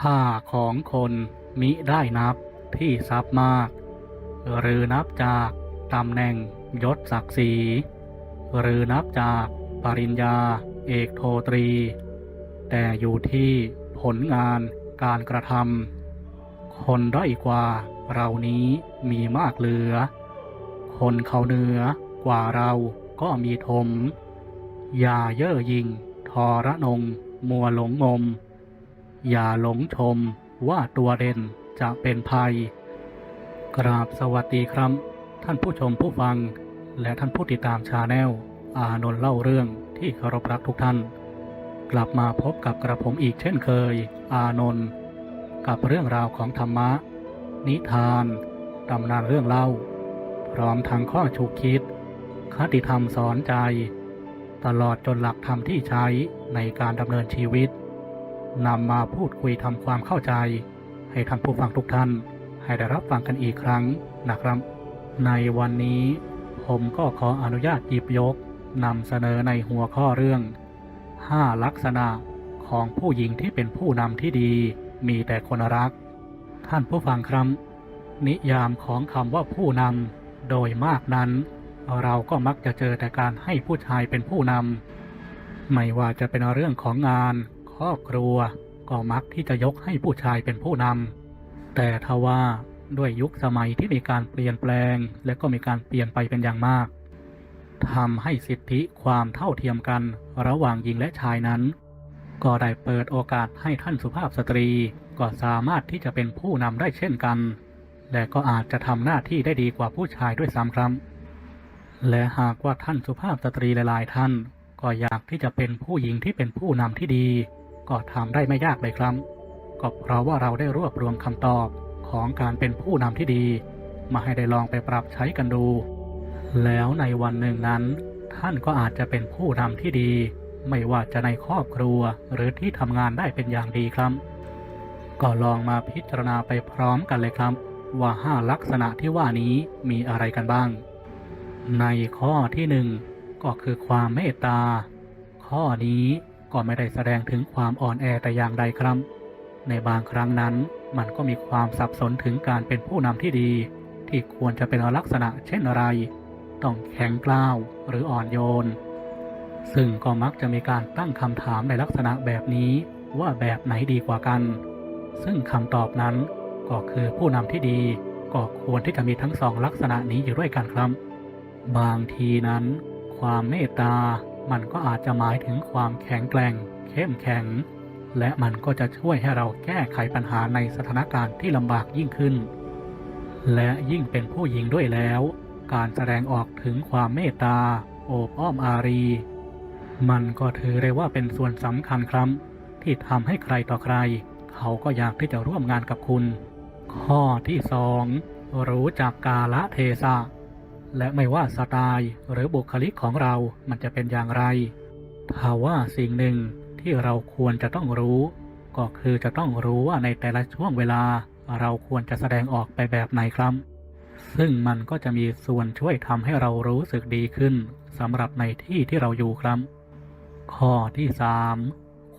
ค่าของคนมิได้นับที่ทรัพย์มาก หรือนับจากตำแหน่งยศศักดิ์ศรี หรือนับจากปริญญาเอกโทตรี แต่อยู่ที่ผลงานการกระทำคนด้อยกว่าเรานี้มีมากเหลือ คนเขาเหนือกว่าเราก็มีทม อย่าเย่อหยิ่งทอระนง มัวหลงงม อย่าหลงชมว่าตัวเด่นจะเป็นภัย กราบสวัสดีครับ ท่านผู้ชมผู้ฟัง และท่านผู้ติดตามชาแนลอานนท์เล่าเรื่องที่เคารพรักทุกท่าน กลับมาพบกับกระผมอีกเช่นเคย อานนท์กับเรื่องราวของธรรมะ นิทานตำนานเรื่องเล่า พร้อมทั้งข้อฉุกคิด คติธรรมสอนใจ ตลอดจนหลักธรรมที่ใช้ในการดำเนินชีวิต นำมาพูดคุยทำความเข้าใจ ให้ท่านผู้ฟังทุกท่าน ให้ได้รับฟังกันอีกครั้งนะครับ ในวันนี้ ผมก็ขออนุญาตหยิบยกนำเสนอในหัวข้อเรื่อง 5 ลักษณะของผู้หญิงที่เป็นผู้นำที่ดี มีแต่คนรัก ท่านผู้ฟังครับ นิยามของคำว่าผู้นำโดยมากนั้น เราก็มักจะเจอแต่การให้ผู้ชายเป็นผู้นำไม่ว่าจะเป็นเรื่องของงาน ครอบครัว ก็มักที่จะยกให้ผู้ชายเป็นผู้นำแต่ทว่าด้วยยุคสมัยที่มีการเปลี่ยนแปลง และก็มีการเปลี่ยนไปเป็นอย่างมากทำให้สิทธิความเท่าเทียมกันระหว่างหญิงและชายนั้น ก็ได้เปิดโอกาสให้ท่านสุภาพสตรีก็สามารถที่จะเป็นผู้นำได้เช่นกัน และก็อาจจะทำหน้าที่ได้ดีกว่าผู้ชายด้วยซ้ำครับ และหากว่าท่านสุภาพสตรีหลายๆท่าน ก็อยากที่จะเป็นผู้หญิงที่เป็นผู้นำที่ดี ก็ทำได้ไม่ยากเลยครับ ก็เพราะว่าเราได้รวบรวมคำตอบของการเป็นผู้นำที่ดี มาให้ได้ลองไปปรับใช้กันดู แล้วในวันหนึ่งนั้น ท่านก็อาจจะเป็นผู้นำที่ดี ไม่ว่าจะในครอบครัวหรือที่ทำงานได้เป็นอย่างดีครับ ก็ลองมาพิจารณาไปพร้อมกันเลยครับ ว่าห้าลักษณะที่ว่านี้มีอะไรกันบ้าง ในข้อที่หนึ่งก็คือความเมตตา ข้อนี้ ก็ไม่ได้แสดงถึงความอ่อนแอแต่อย่างใดครับ ในบางครั้งนั้นมันก็มีความสับสนถึงการเป็นผู้นำที่ดี ที่ควรจะเป็นลักษณะเช่นอะไร ต้องแข็งกล้าวหรืออ่อนโยน ซึ่งก็มักจะมีการตั้งคำถามในลักษณะแบบนี้ว่าแบบไหนดีกว่ากัน ซึ่งคำตอบนั้นก็คือผู้นำที่ดีก็ควรที่จะมีทั้งสองลักษณะนี้อยู่ด้วยกันครับ บางทีนั้น ความเมตตา มันก็อาจจะหมายถึงความแข็งแกร่ง เข้มแข็ง และมันก็จะช่วยให้เราแก้ไขปัญหาในสถานการณ์ที่ลำบากยิ่งขึ้น และยิ่งเป็นผู้หญิงด้วยแล้ว การแสดงออกถึงความเมตตา โอบอ้อมอารี มันก็ถือได้ว่าเป็นส่วนสำคัญครับ ที่ทำให้ใครต่อใคร เขาก็อยากที่จะร่วมงานกับคุณ ข้อที่สองรู้จักกาละเทศะ และไม่ว่าสไตล์หรือบุคลิกของเรามันจะเป็นอย่างไรถ้าว่าสิ่งหนึ่งที่เราควรจะต้องรู้ ก็คือจะต้องรู้ว่าในแต่ละช่วงเวลาเราควรจะแสดงออกไปแบบไหนครับ ซึ่งมันก็จะมีส่วนช่วยทำให้เรารู้สึกดีขึ้นสำหรับในที่ที่เราอยู่ครับ ข้อที่สาม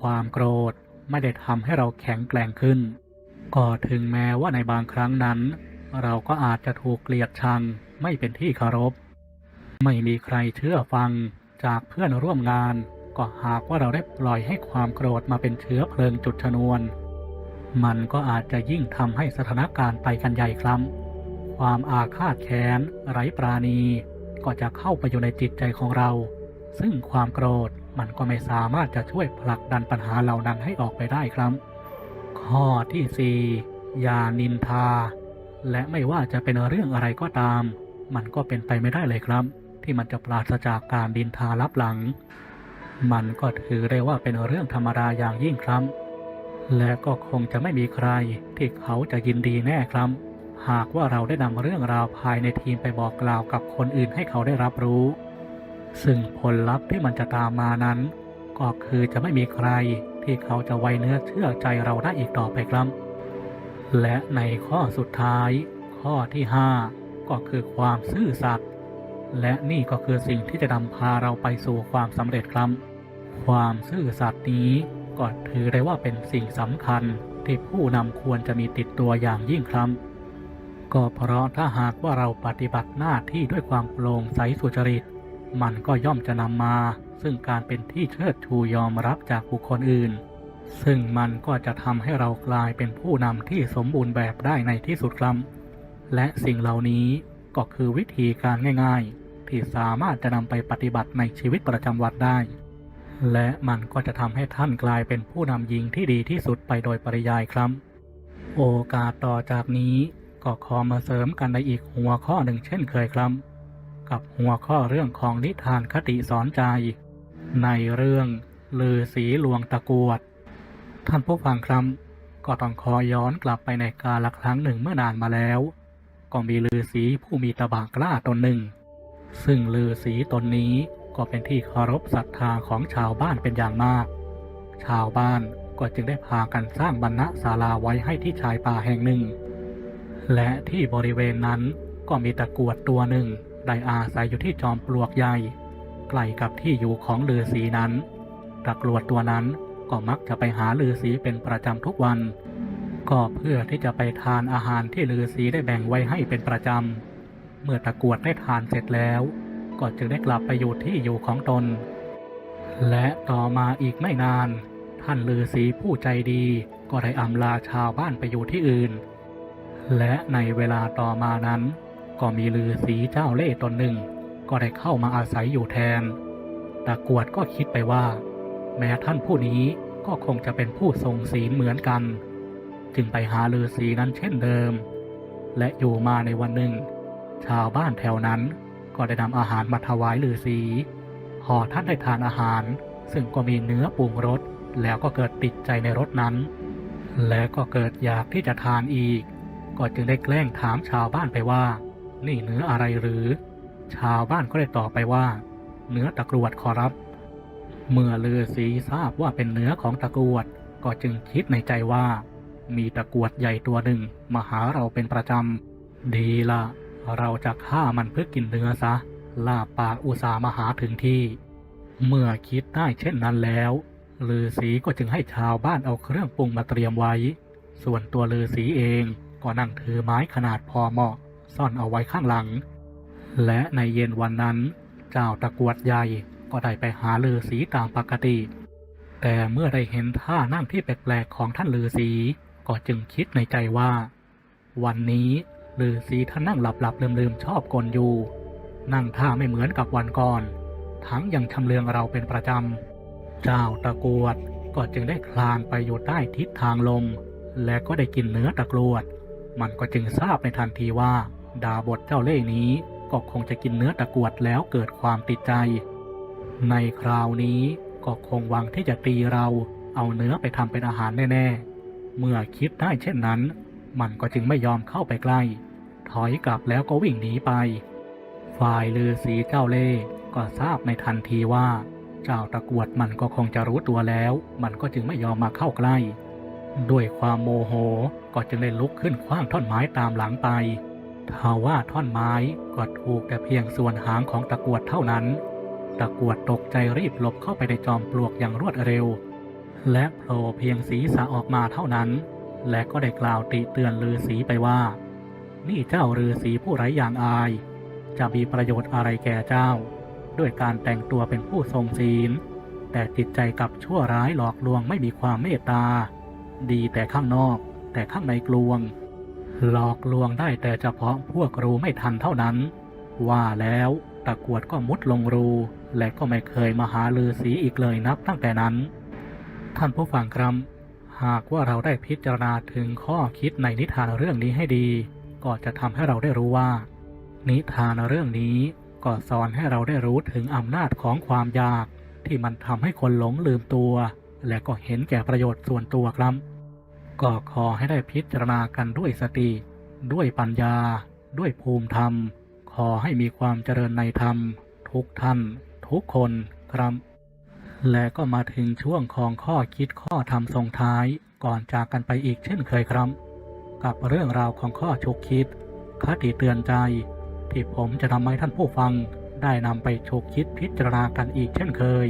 ความโกรธไม่ได้ทำให้เราแข็งแกร่งขึ้น ก็ถึงแม้ว่าในบางครั้งนั้น เราก็อาจจะถูกเกลียดชัง ไม่เป็นที่เคารพ ไม่มีใครเชื่อฟังจากเพื่อนร่วมงาน ก็หากว่าเราได้ปล่อยให้ความโกรธมาเป็นเชื้อเพลิงจุดชนวน มันก็อาจจะยิ่งทำให้สถานการณ์ไปกันใหญ่ครับความอาฆาตแค้นไร้ปราณี ก็จะเข้าไปอยู่ในจิตใจของเรา ซึ่งความโกรธมันก็ไม่สามารถจะช่วยผลักดันปัญหาเหล่านั้นให้ออกไปได้ครับ ข้อที่สี่อย่านินทา และไม่ว่าจะเป็นเรื่องอะไรก็ตาม มันก็เป็นไปไม่ได้เลยครับ ที่มันจะปราศจากการดินทาลับหลัง มันก็ถือได้ว่าเป็นเรื่องธรรมดาอย่างยิ่งครับ และก็คงจะไม่มีใครที่เขาจะยินดีแน่ครับ หากว่าเราได้นำเรื่องราวภายในทีมไปบอกกล่าวกับคนอื่นให้เขาได้รับรู้ ซึ่งผลลัพธ์ที่มันจะตามมานั้น ก็คือจะไม่มีใครที่เขาจะไว้เนื้อเชื่อใจเราได้อีกต่อไปครับ และในข้อสุดท้าย ข้อที่ 5 ก็คือความซื่อสัตย์และนี่ก็คือสิ่งที่จะนำพาเราไปสู่ความสำเร็จครับ ความซื่อสัตย์นี้ก็ถือได้ว่าเป็นสิ่งสำคัญที่ผู้นำควรจะมีติดตัวอย่างยิ่งครับ ก็เพราะถ้าหากว่าเราปฏิบัติหน้าที่ด้วยความโปร่งใสสุจริต มันก็ย่อมจะนำมา ซึ่งการเป็นที่เชิดชูยอมรับจากบุคคลอื่น ซึ่งมันก็จะทำให้เรากลายเป็นผู้นำที่สมบูรณ์แบบได้ในที่สุดครับ และสิ่งเหล่านี้ก็คือวิธีการง่าย ๆ ที่สามารถจะนำไปปฏิบัติในชีวิตประจำวันได้ และมันก็จะทำให้ท่านกลายเป็นผู้นำยิงที่ดีที่สุดไปโดยปริยายครับ โอกาสต่อจากนี้ก็ขอมาเสริมกันในอีกหัวข้อหนึ่งเช่นเคยครับ กับหัวข้อเรื่องของนิทานคติสอนใจ ในเรื่องลือสีหลวงตะกวด ท่านผู้ฟังครับ ก็ต้องขอย้อนกลับไปในกาลครั้งหนึ่งเมื่อนานมาแล้ว ก็มีลือสีผู้มีตะบากกล้าตนหนึ่ง ซึ่งลือสีตนนี้ก็เป็นที่เคารพศรัทธาของชาวบ้านเป็นอย่างมาก ชาวบ้านก็จึงได้พากันสร้างบรรณศาลาไว้ให้ที่ชายป่าแห่งหนึ่ง และที่บริเวณนั้นก็มีตะกรวดตัวหนึ่งได้อาศัยอยู่ที่จอมปลวกใหญ่ใกล้กับที่อยู่ของลือสีนั้น ตะกรวดตัวนั้นก็มักจะไปหาลือสีเป็นประจำทุกวัน ก็เพื่อที่จะไปทานอาหารที่ลือสีได้แบ่งไว้ให้เป็นประจำ เมื่อตะกวดได้ทานเสร็จแล้ว ก็จึงได้กลับไปอยู่ที่อยู่ของตน และต่อมาอีกไม่นาน ท่านลือสีผู้ใจดี ก็ได้อำลาชาวบ้านไปอยู่ที่อื่น และในเวลาต่อมานั้น ก็มีลือสีเจ้าเล่ห์ตนหนึ่ง ก็ได้เข้ามาอาศัยอยู่แทน ตะกวดก็คิดไปว่า แม้ท่านผู้นี้ก็คงจะเป็นผู้ทรงศีลเหมือนกัน จึงไปหาลือสีนั้นเช่นเดิม และอยู่มาในวันหนึ่ง ชาวบ้านแถวนั้นก็ได้นำอาหารมาถวายลือสีพอท่านได้ทานอาหาร ซึ่งก็มีเนื้อปรุงรสแล้วก็เกิดติดใจในรสนั้น และก็เกิดอยากที่จะทานอีก ก็จึงได้แกล้งถามชาวบ้านไปว่า นี่เนื้ออะไรหรือ ชาวบ้านก็ได้ตอบไปว่า เนื้อตะกรวดขอรับ เมื่อลือสีทราบว่าเป็นเนื้อของตะกรวด ก็จึงคิดในใจว่า มีตะกวดใหญ่ตัวหนึ่งมาหาเราเป็นประจำ ดีละ เราจะฆ่ามันเพื่อกินเนื้อซะลาปากอุตสามาหาถึงที่ เมื่อคิดได้เช่นนั้นแล้วลือสีก็จึงให้ชาวบ้านเอาเครื่องปรุงมาเตรียมไว้ ส่วนตัวลือสีเองก็นั่งถือไม้ขนาดพอเหมาะ ซ่อนเอาไว้ข้างหลัง และในเย็นวันนั้น เจ้าตะกวดใหญ่ก็ได้ไปหาลือสีตามปกติ แต่เมื่อได้เห็นท่านั่งที่แปลกๆของท่านลือสี ก็จึงคิดในใจว่า วันนี้ลือสีท่านนั่งหลับๆลืมๆชอบกลอยู่ นั่งท่าไม่เหมือนกับวันก่อน ทั้งยังชำเลืองเราเป็นประจำ เจ้าตะกวดก็จึงได้คลานไปอยู่ใต้ทิศทางลม และก็ได้กินเนื้อตะกรวด มันก็จึงทราบในทันทีว่า ดาบทเจ้าเล่ห์นี้ก็คงจะกินเนื้อตะกวดแล้วเกิดความติดใจ ในคราวนี้ก็คงหวังที่จะตีเราเอาเนื้อไปทำเป็นอาหารแน่ๆ เมื่อคิดได้เช่นนั้น มันก็จึงไม่ยอมเข้าไปใกล้ ถอยกลับแล้วก็วิ่งหนีไป ฝ่ายลือสีเจ้าเล่ก็ทราบในทันทีว่า เจ้าตะกวดมันก็คงจะรู้ตัวแล้ว มันก็จึงไม่ยอมมาเข้าใกล้ ด้วยความโมโหก็จึงได้ลุกขึ้นคว้างท่อนไม้ตามหลังไปทว่าท่อนไม้ก็ถูกแต่เพียงส่วนหางของตะกวดเท่านั้น ตะกวดตกใจรีบหลบเข้าไปในจอมปลวกอย่างรวดเร็ว และโผล่เพียงศีรษะออกมาเท่านั้น และก็ได้กล่าวติเตือนลือสีไปว่า นี่เจ้าลือสีผู้ไร้อย่างอาย จะมีประโยชน์อะไรแก่เจ้า ด้วยการแต่งตัวเป็นผู้ทรงศีล แต่จิตใจกับชั่วร้ายหลอกลวงไม่มีความเมตตา ดีแต่ข้างนอก แต่ข้างในกลวง หลอกลวงได้แต่เฉพาะพวกรู้ไม่ทันเท่านั้น ว่าแล้วตะกรวดก็มุดลงรู และก็ไม่เคยมาหาลือสีอีกเลยนับตั้งแต่นั้น ท่านผู้ฟังครับ หากว่าเราได้พิจารณาถึงข้อคิดในนิทานเรื่องนี้ให้ดี ก็จะทำให้เราได้รู้ว่า นิทานเรื่องนี้ก็สอนให้เราได้รู้ถึงอำนาจของความอยาก ที่มันทำให้คนหลงลืมตัว และก็เห็นแก่ประโยชน์ส่วนตัวครับ ก็ขอให้ได้พิจารณากันด้วยสติ ด้วยปัญญา ด้วยภูมิธรรม ขอให้มีความเจริญในธรรม ทุกท่าน ทุกคนครับ และก็มาถึงช่วงของข้อคิดข้อธรรมส่งท้ายก่อนจากกันไปอีกเช่นเคยครับ กับเรื่องราวของข้อฉุกคิด คติเตือนใจ ที่ผมจะนำให้ท่านผู้ฟังได้นำไปฉุกคิดพิจารณากันอีกเช่นเคย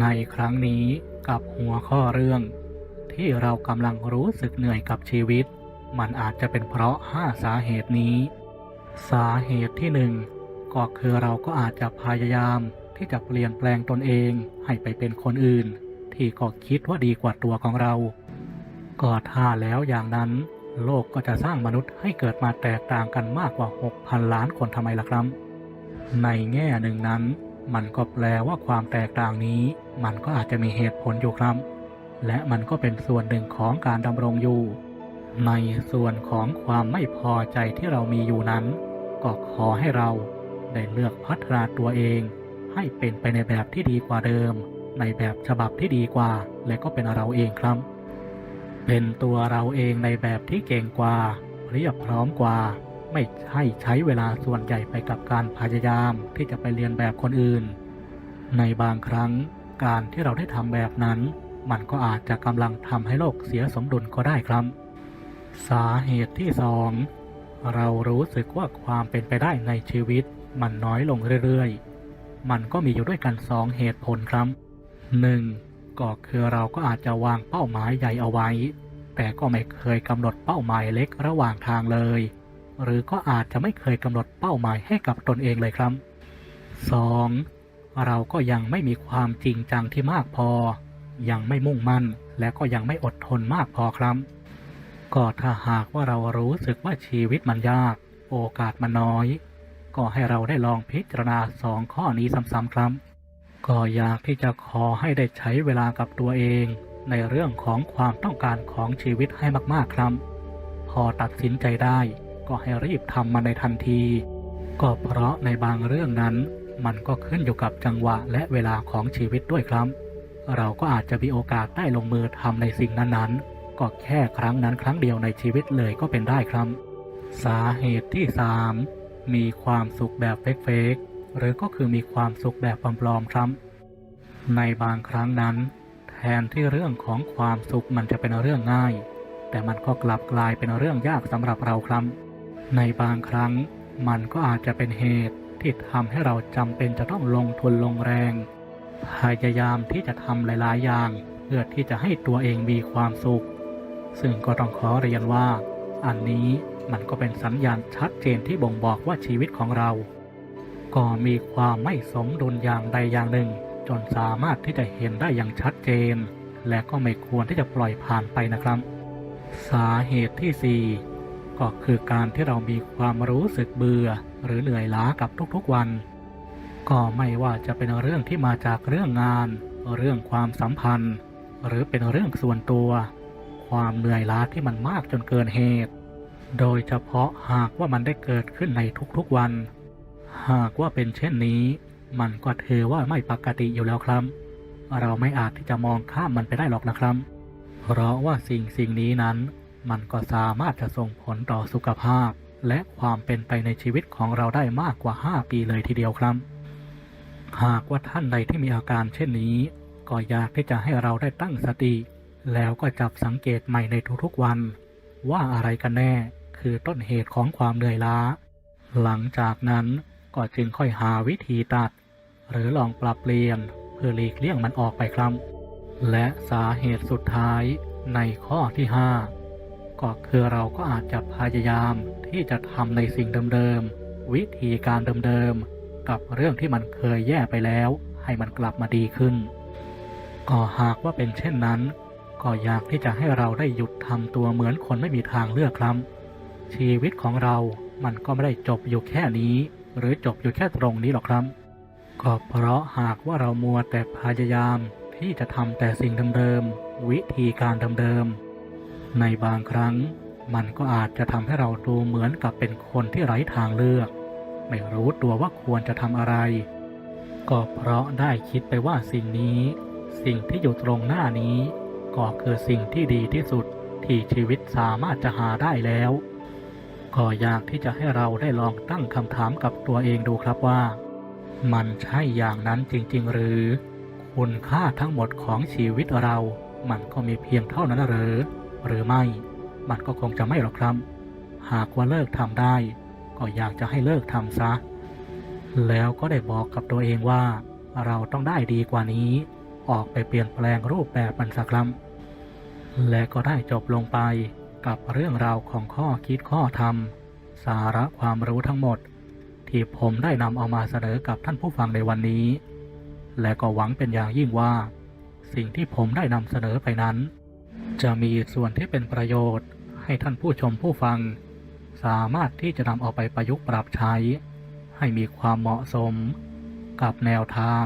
ในครั้งนี้กับหัวข้อเรื่อง ที่เรากำลังรู้สึกเหนื่อยกับชีวิต มันอาจจะเป็นเพราะห้าสาเหตุนี้ สาเหตุที่หนึ่งก็คือเราก็อาจจะพยายาม ที่จะเปลี่ยนแปลงตนเองให้ไปเป็นคนอื่น ที่ก็คิดว่าดีกว่าตัวของเรา ก็ถ้าแล้วอย่างนั้น โลกก็จะสร้างมนุษย์ให้เกิดมาแตกต่างกันมากกว่า 6,000 ล้านคนทำไมล่ะครับ ในแง่หนึ่งนั้น มันก็แปลว่าความแตกต่างนี้ มันก็อาจจะมีเหตุผลอยู่ครับ และมันก็เป็นส่วนหนึ่งของการดำรงอยู่ ในส่วนของความไม่พอใจที่เรามีอยู่นั้น ก็ขอให้เราได้เลือกพัฒนาตัวเอง ให้เป็นไปในแบบที่ดีกว่าเดิม ในแบบฉบับที่ดีกว่า และก็เป็นเราเองครับ เป็นตัวเราเองในแบบที่เก่งกว่า เรียบพร้อมกว่า ไม่ใช่ใช้เวลาส่วนใหญ่ไปกับการพยายามที่จะไปเรียนแบบคนอื่น ในบางครั้งการที่เราได้ทำแบบนั้น มันก็อาจจะกำลังทำให้โลกเสียสมดุลก็ได้ครับ สาเหตุที่สองเรารู้สึกว่าความเป็นไปได้ในชีวิต มันน้อยลงเรื่อยๆ มันก็มีอยู่ด้วยกันสองเหตุผลครับหนึ่งก็คือเราก็อาจจะวางเป้าหมายใหญ่เอาไว้ แต่ก็ไม่เคยกำหนดเป้าหมายเล็กระหว่างทางเลย หรือก็อาจจะไม่เคยกำหนดเป้าหมายให้กับตนเองเลยครับ 2. เราก็ยังไม่มีความจริงจังที่มากพอ ยังไม่มุ่งมั่น และก็ยังไม่อดทนมากพอครับ ก็ถ้าหากว่าเรารู้สึกว่าชีวิตมันยาก โอกาสมันน้อย ก็ให้เราได้ลองพิจารณาสองข้อนี้ซ้ำๆครับ ก็อยากที่จะขอให้ได้ใช้เวลากับตัวเอง ในเรื่องของความต้องการของชีวิตให้มากๆครับ พอตัดสินใจได้ ก็ให้รีบทำมันในทันที ก็เพราะในบางเรื่องนั้น มันก็ขึ้นอยู่กับจังหวะและเวลาของชีวิตด้วยครับ เราก็อาจจะมีโอกาสได้ลงมือทำในสิ่งนั้นๆ ก็แค่ครั้งนั้นครั้งเดียวในชีวิตเลยก็เป็นได้ครับ สาเหตุที่ 3 มีความสุขแบบเฟกๆหรือก็คือมีความสุขแบบปลอมๆครับ ในบางครั้งนั้น แทนที่เรื่องของความสุขมันจะเป็นเรื่องง่าย แต่มันก็กลับกลายเป็นเรื่องยากสำหรับเราครับ ในบางครั้งมันก็อาจจะเป็นเหตุที่ทำให้เราจำเป็นจะต้องลงทุนลงแรง พยายามที่จะทำหลาย ๆ อย่าง เพื่อที่จะให้ตัวเองมีความสุข ซึ่งก็ต้องขอเรียนว่า อันนี้ มันก็เป็นสัญญาณชัดเจนที่บ่งบอกว่าชีวิตของเรา ก็มีความไม่สมดุลอย่างใดอย่างหนึ่ง จนสามารถที่จะเห็นได้อย่างชัดเจน และก็ไม่ควรที่จะปล่อยผ่านไปนะครับ สาเหตุที่ 4 ก็คือการที่เรามีความรู้สึกเบื่อ หรือเหนื่อยล้ากับทุกๆวัน ก็ไม่ว่าจะเป็นเรื่องที่มาจากเรื่องงาน เรื่องความสัมพันธ์ หรือเป็นเรื่องส่วนตัว ความเหนื่อยล้าที่มันมากจนเกินเหตุ โดยเฉพาะหากว่ามันได้เกิดขึ้นในทุกๆวัน หากว่าเป็นเช่นนี้ มันก็ถือว่าไม่ปกติอยู่แล้วครับ เราไม่อาจที่จะมองข้ามมันไปได้หรอกนะครับ เพราะว่าสิ่งสิ่งนี้นั้น มันก็สามารถจะส่งผลต่อสุขภาพ และความเป็นไปในชีวิตของเราได้มากกว่า 5 ปีเลยทีเดียวครับ หากว่าท่านใดที่มีอาการเช่นนี้ ก็อยากที่จะให้เราได้ตั้งสติ แล้วก็จับสังเกตใหม่ในทุกๆวัน ว่าอะไรกันแน่ คือต้นเหตุของความเหนื่อยล้า หลังจากนั้นก็จึงค่อยหาวิธีตัด หรือลองปรับเปลี่ยนเพื่อหลีกเลี่ยงมันออกไปครับ และสาเหตุสุดท้ายในข้อที่ 5 ก็คือเราก็อาจจะพยายามที่จะทำในสิ่งเดิมๆวิธีการเดิมๆกับเรื่องที่มันเคยแย่ไปแล้ว ให้มันกลับมาดีขึ้น ก็หากว่าเป็นเช่นนั้น ก็อยากที่จะให้เราได้หยุดทำตัวเหมือนคนไม่มีทางเลือกครับ ชีวิตของเรามันก็ไม่ได้จบอยู่แค่นี้ หรือจบอยู่แค่ตรงนี้หรอกครับ ก็เพราะหากว่าเรามัวแต่พยายามที่จะทำแต่สิ่งเดิมๆวิธีการเดิมๆในบางครั้ง มันก็อาจจะทำให้เราดูเหมือนกับเป็นคนที่ไร้ทางเลือก ไม่รู้ตัวว่าควรจะทำอะไร ก็เพราะได้คิดไปว่าสิ่งนี้ สิ่งที่อยู่ตรงหน้านี้ ก็คือสิ่งที่ดีที่สุดที่ชีวิตสามารถจะหาได้แล้ว ก็อยากที่จะให้เราได้ลองตั้งคำถามกับตัวเองดูครับว่า มันใช่อย่างนั้นจริง ๆ หรือ คุณค่าทั้งหมดของชีวิตเรา มันก็มีเพียงเท่านั้นหรือ หรือไม่ มันก็คงจะไม่หรอกครับ หากว่าเลิกทำได้ ก็อยากจะให้เลิกทำซะ แล้วก็ได้บอกกับตัวเองว่า เราต้องได้ดีกว่านี้ ออกไปเปลี่ยนแปลงรูปแบบมันสักครั้งและก็ได้จบลงไป กับเรื่องราวของข้อคิดข้อธรรม สาระความรู้ทั้งหมด ที่ผมได้นำเอามาเสนอกับท่านผู้ฟังในวันนี้ และก็หวังเป็นอย่างยิ่งว่า สิ่งที่ผมได้นำเสนอไปนั้น จะมีส่วนที่เป็นประโยชน์ ให้ท่านผู้ชมผู้ฟัง สามารถที่จะนำเอาไปประยุกต์ปรับใช้ ให้มีความเหมาะสม กับแนวทาง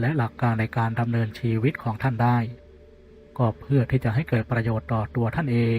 และหลักการในการดำเนินชีวิตของท่านได้ ก็เพื่อที่จะให้เกิดประโยชน์ต่อตัวท่านเอง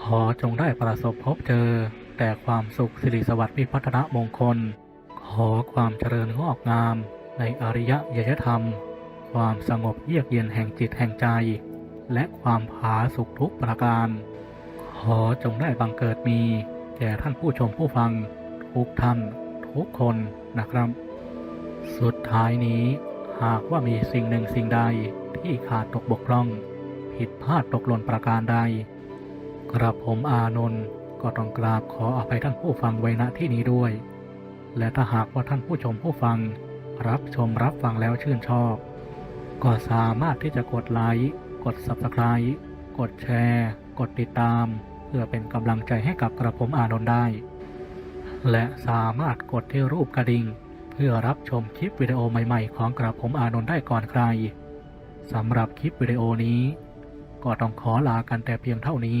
ขอจงได้ประสบพบเจอ แต่ความสุขสิริสวัสดิ์พิพัฒนมงคล ขอความเจริญงอกงาม ในอริยยธรรม ความสงบเยือกเย็นแห่งจิตแห่งใจ และความผาสุขทุกประการ ขอจงได้บังเกิดมีแก่ท่านผู้ชมผู้ฟัง ทุกท่าน ทุกคนนะครับ สุดท้ายนี้หากว่ามีสิ่งหนึ่งสิ่งใดที่ขาดตกบกพร่อง ผิดพลาดตกหล่นประการใด กระผมอานนท์ก็ต้องกราบขออภัยท่านผู้ฟังไว้ณที่นี้ด้วย และถ้าหากว่าท่านผู้ชมผู้ฟัง รับชมรับฟังแล้วชื่นชอบ ก็สามารถที่จะกดไลค์กด Subscribe กดแชร์ กดติดตาม เพื่อเป็นกำลังใจให้กับกระผมอานนท์ได้ และสามารถกดที่รูปกระดิ่ง เพื่อรับชมคลิปวิดีโอใหม่ๆ ของกระผมอานนท์ได้ก่อนใครสำหรับคลิปวิดีโอนี้ ก็ต้องขอลากันแต่เพียงเท่านี้